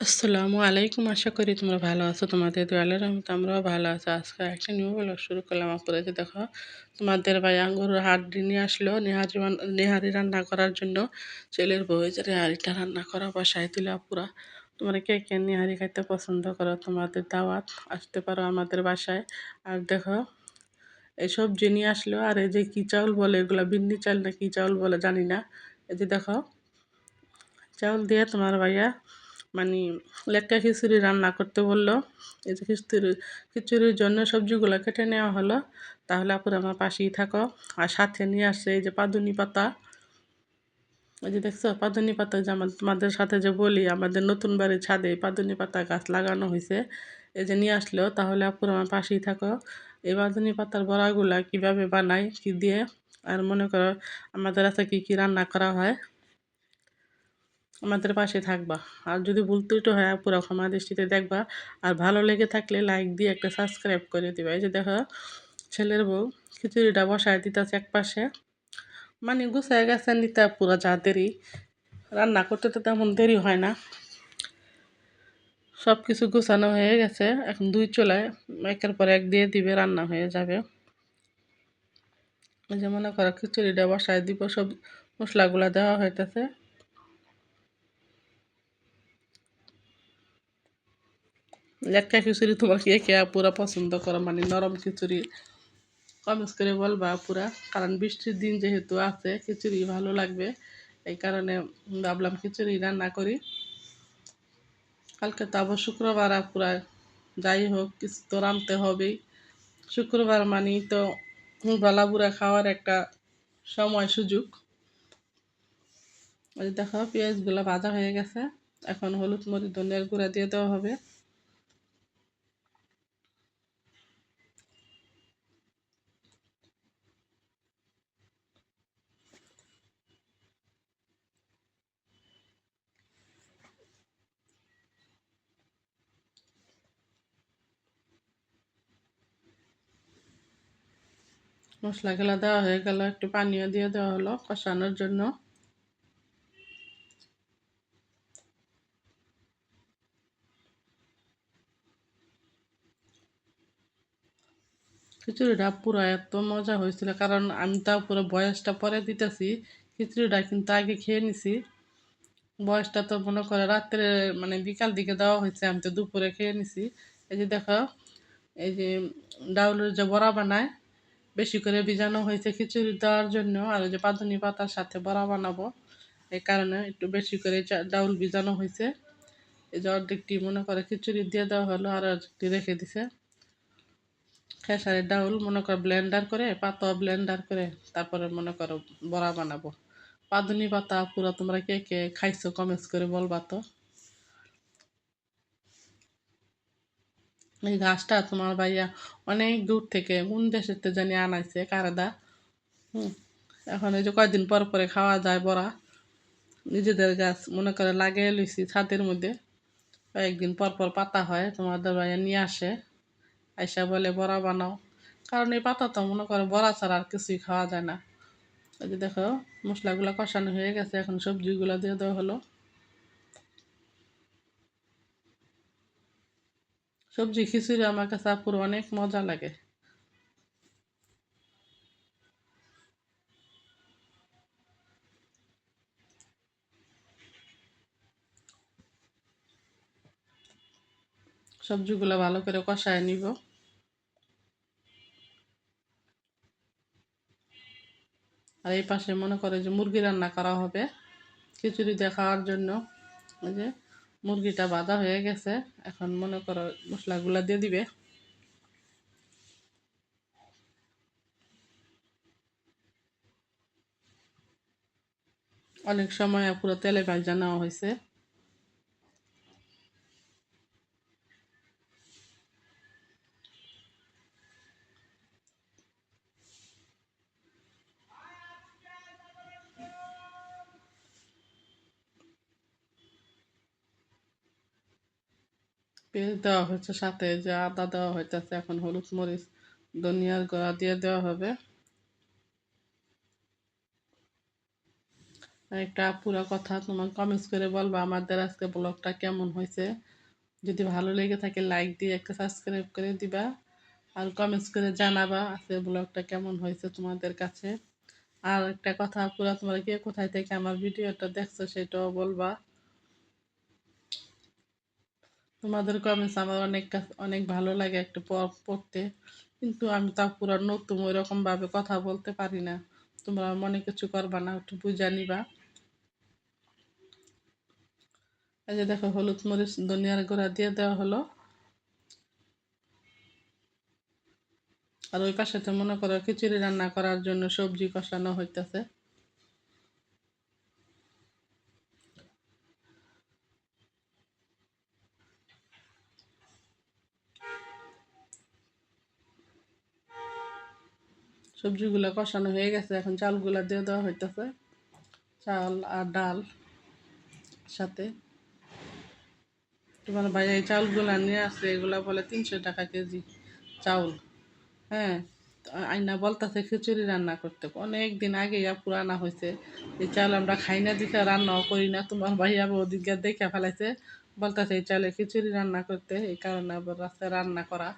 আসসালামু আলাইকুম। আশা করি তোমরা ভালো আছো। তোমাদের দোয়ালের রহমতে আমরাও ভালো আছো। আজকে একটা নিউ ব্লগ শুরু করলাম। যে দেখো, তোমাদের ভাই আঙ্গুর হাট নিয়ে আসলো। নেহারি নেহারি রান্না করার জন্য ছেলের বউ যে নেহারিটা রান্না করা বসাই দিল পুরা তোমরা কে কে নেহারি খাইতে পছন্দ করো? তোমাদের দাওয়াত আসতে পারো আমাদের বাসায়। আর দেখো, এই জিনিস আসলো। আর এই যে কী চাউল বলে, এগুলো বিন্নি চাল না কী চাউল বলে জানি না। এই যে দেখো, চাউল দিয়ে তোমার ভাইয়া মানে লেটকা খিচুড়ি রান্না করতে বলল। এই যে খিচুড়ি, খিচুড়ির জন্য সবজিগুলো কেটে নেওয়া হলো। তাহলে আপুর আমার পাশেই থাকো। আর সাথে নিয়ে আসছে এই যে পাদুনি পাতা। এই যে দেখছ, পাদুনি পাতা যে আমার তোমাদের সাথে যে বলি, আমাদের নতুন বাড়ির ছাদে পাদুনি পাতা গাছ লাগানো হয়েছে। এই যে নিয়ে আসলো, তাহলে আপুর আমার পাশেই থাকো। এই পাদুনি পাতার বড়াগুলা কীভাবে বানাই, কি দিয়ে? আর মনে করো, আমাদের আছে কী কী রান্না করা হয়? আমাদের পাশে থাকবা। আর যদি ভুল ত্রুটি হয় পুরো ক্ষমা দৃষ্টিতে দেখবা। আর ভালো লেগে থাকলে লাইক দিয়ে একটা সাবস্ক্রাইব করে দিবা। এই যে দেখো, ছেলের বউ খিচুড়িটা বসায় দিতেছে এক পাশে মানে গুছায় গেছে নিতে পুরো যা দেরি। রান্না করতে তো তেমন দেরি হয় না। সব কিছু গুছানো হয়ে গেছে। এখন দুই চুলায় একের পর এক দিয়ে দিবে, রান্না হয়ে যাবে। যে মনে করো খিচুড়িটা বসায় দিব, সব মশলাগুলা দেওয়া হইতেছে। লেটকা খিচুড়ি তোমার কে কে পুরা পছন্দ করো মানে নরম খিচুড়ি। কমেন্টস করে বলবা পুরা। কারণ বৃষ্টির দিন যেহেতু আছে, খিচুড়ি ভালো লাগবে। এই কারণে ভাবলাম খিচুড়ি রান্না করি। কালকে তো আবার শুক্রবার পুরা যাই হোক, কিছু তো রাঁধতে হবেই। শুক্রবার মানেই তো গলা বুড়া খাওয়ার একটা সময় সুযোগ। ওই দেখো পেঁয়াজগুলো ভাজা হয়ে গেছে। এখন হলুদ মরিচ ধনিয়ার গুঁড়া দিয়ে দেওয়া হবে। মশলাগুলো দেওয়া হয়ে গেল, একটু পানিও দিয়ে দেওয়া হলো কষানোর জন্য। খিচুড়িটা পুরো এত মজা হয়েছিল, কারণ আমি তা পুরো বয়সটা পরে দিতেছি, খিচুড়িটা কিন্তু আগে খেয়ে নিছি। বয়সটা তো মনে করে রাত্রে মানে বিকাল দিকে দেওয়া হয়েছে, আমি তো দুপুরে খেয়ে নিছি। এই যে দেখো, এই যে ডাউলের যে বড়া বানায় বেশি করে ভিজানো হয়েছে খিচুড়ি দেওয়ার জন্য, আর যে পাতুনি পাতার সাথে বড়া বানাবো। এই কারণে একটু বেশি করে ডাউল ভিজানো হয়েছে। এই যে অর্ধেকটি মনে করে খিচুড়ি দিয়ে দেওয়া হলো, আর অর্ধেকটি রেখে দিছে। খেসারের ডাউল মনে করো ব্লেন্ডার করে পাতা ব্লেন্ডার করে, তারপরে মনে করো বড়া বানাবো। পাদুনি পাতা পুরো তোমরা কে কে খাইছো কমেন্টস করে বলবা তো। এই গাছটা তোমার ভাইয়া অনেক দূর থেকে কোন দেশের তো জানি আনাইছে কারাদা হুম, এখন এই যে কয়দিন পর পরে খাওয়া যায় বড়া, নিজেদের গাছ, মনে করে লাগিয়ে লইছি ছাদের মধ্যে। কয়েকদিন পর পর পাতা হয় তোমাদের ভাইয়া নিয়ে আসে, আইসা বলে, বড়া বানাও। কারণ এই পাতা তো মনে করো বড়া ছাড়া আর কিছুই খাওয়া যায় না। এই যে দেখো, মশলাগুলো কষানো হয়ে গেছে, এখন সবজিগুলো দিয়ে দেওয়া হলো। সবজি খিচুড়ি আমার কাছে আপুর অনেক মজা লাগে। সবজিগুলো ভালো করে কষায় নিব। আর এই পাশে মনে করে যে মুরগি রান্না করা হবে। খিচুড়ি দেখার জন্য ওই যে মুরগিটা বাঁধা হয়ে গেছে। এখন মনে করো মশলাগুলা দিয়ে দিবে। অনেক সময় পুরো তেলে ভাজা নেওয়া হয়েছে। পেঁয়াজ দেওয়া হচ্ছে সাথে, যে আদা দেওয়া হইতেছে, এখন হলুদ মরিচ, ধনিয়ার গোড়া দিয়ে দেওয়া হবে। একটা পুরো কথা, তোমার কমেন্টস করে বলবা আমাদের আজকে ব্লগটা কেমন হয়েছে। যদি ভালো লেগে থাকে লাইক দিয়ে একটা সাবস্ক্রাইব করে দিবা। আর কমেন্টস করে জানাবা আজকে ব্লগটা কেমন হয়েছে তোমাদের কাছে। আর একটা কথা, পুরো তোমরা কে কোথায় থেকে আমার ভিডিওটা দেখছ সেটাও বলবা। তোমাদের কমেন্টস আমার অনেক অনেক ভালো লাগে একটু পড়তে। কিন্তু আমি তা পুরো নতুন ওইরকম ভাবে কথা বলতে পারি না। তোমরা মনে কিছু করবা না, একটু বুঝা নিবা। এই যে দেখো, হলুদ মরিচ ধনিয়ার গুঁড়া দিয়ে দেওয়া হলো। আর ওই পাশে তো মনে করো খিচুড়ি রান্না করার জন্য সবজি কষানো হইতেছে। সবজিগুলো কষানো হয়ে গেছে, এখন চালগুলো দিয়ে দেওয়া হইতেছে। চাল আর ডাল সাথে। তোমার ভাই এই চাউলগুলো নিয়ে আসছে, এগুলা বলে তিনশো টাকা কেজি চাউল। হ্যাঁ আইনা বলতেছে খিচুড়ি রান্না করতে। অনেক দিন আগে ইয়া পুরানা হয়েছে এই চাল আমরা খাই না, দেখে রান্নাও করি না। তোমার ভাইয়া ওদিকে দেখে ফেলাইছে, বলতেছে এই চালে খিচুড়ি রান্না করতে, এই কারণে আবার রাস্তায় রান্না করা।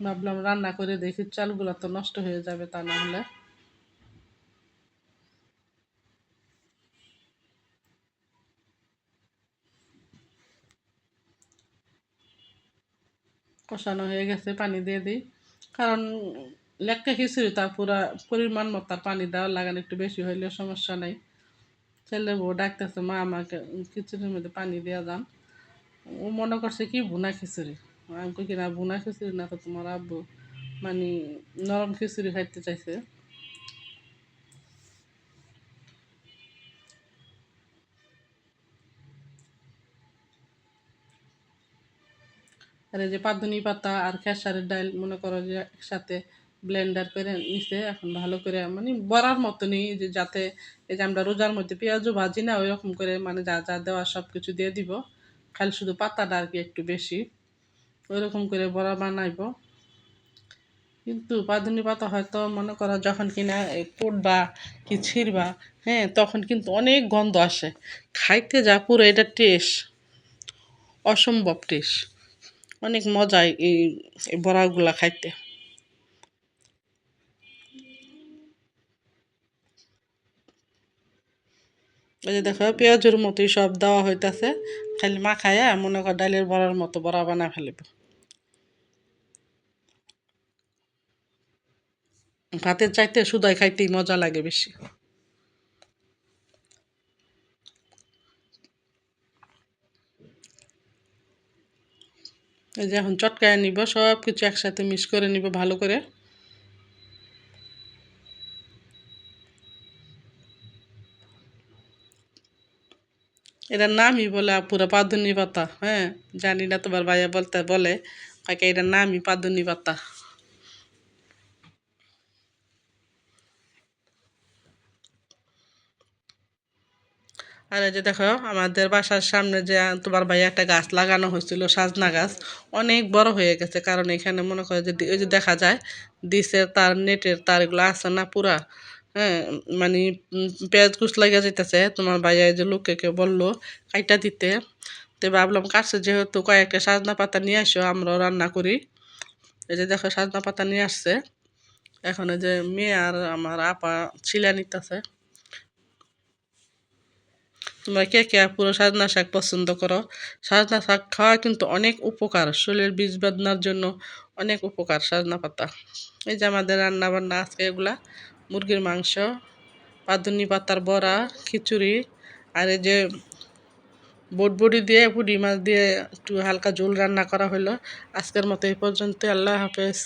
ভাবলাম রান্না করে দেখি, চালগুলো তো নষ্ট হয়ে যাবে তা না হলে। কষানো হয়ে গেছে, পানি দিয়ে দিই। কারণ লেটকা খিচুড়ি তা পুরা পরিমাণ মতো পানি দেওয়া লাগান একটু বেশি হইলে সমস্যা নাই। ছেলে বউ ডাকতেছে, মা, আমাকে খিচুড়ির মধ্যে পানি দেওয়া যান। ও মনে করছে কি, ভুনা খিচুড়ি। আমি কই কি না ভুনা খিচুড়ি না তো তোমার আব্বু? মানে নরম খিচুড়ি খাইতে চাইছে। আর যে পাদুনি পাতা আর খেসারের ডাল, মনে করো যে একসাথে ব্লেন্ডার করে নিছে, এখন ভালো করে মানে বড়ার মতনই যে যাতে এই যে আমরা রোজার মধ্যে পেঁয়াজও ভাজি না ওই রকম করে মানে যা যা দেওয়া সব কিছু দিয়ে দিব। খালি শুধু পাতাটা আর কি একটু বেশি। ওই রকম করে বড়া বানাইব। কিন্তু পাদুনি পাতা হয়তো মনে করো যখন কিনা কুটবা কি ছিঁড়বা হ্যাঁ তখন কিন্তু অনেক গন্ধ আসে। খাইতে যা পুরো এটা টেস্ট অসম্ভব টেস্ট অনেক মজা এই বড়াগুলা খাইতে। এই যে দেখো, পেঁয়াজের মতোই সব দেওয়া হইতাছে। খালি মাখায়া মনে কর ডালের বড়ার মতো বড়া বানা ফেলিব। ভাতের চাইতে সুদাই খাইতেই মজা লাগে বেশি। এই যে এখন চটকায় নিব সব কিছু একসাথে মিক্স করে নিব ভালো করে। এটার নামই বলে পুরো পাদুনি পাতা হ্যাঁ? জানি না তোমার ভাইয়া বলতে বলে কাকে এটার নামই পাদুনি পাতা। আর এই যে দেখো, আমাদের বাসার সামনে যে তোমার ভাই একটা গাছ লাগানো হয়েছিল, সাজনা গাছ, অনেক বড় হয়ে গেছে। কারণ এখানে মনে করে যে ওই যে দেখা যায় দিছে তার, নেটের তারগুলো আছে না পুরা হ্যাঁ মানে পেঁয়াজ কুচ লাগা যেতেছে তোমার ভাইয়া এই যে লোককে কেউ বলল, কাইটা দিতে। তো ভাবলাম কাছে যেহেতু কয়েকটা সাজনা পাতা নিয়ে আসো, আমরাও রান্না করি। এই যে দেখো, সাজনা পাতা নিয়ে আসছে। এখন যে মেয়ে আর আমার আপা ছিলা নিতেছে। তোমরা কে কে পুরো সাজনা শাক পছন্দ করো? সাজনা শাক খাওয়া কিন্তু অনেক উপকার, শরীরের বীজ বাঁধনার জন্য অনেক উপকার সাজনা পাতা। এই যে আমাদের রান্না বান্না আজকে এগুলা, মুরগির মাংস, পাদুনি পাতার বড়া, খিচুড়ি, আর এই যে বটবড়ি দিয়ে, পুঁটি মাছ দিয়ে একটু হালকা ঝোল রান্না করা হলো আজকের মতো এই পর্যন্ত আল্লাহ হাফেজ।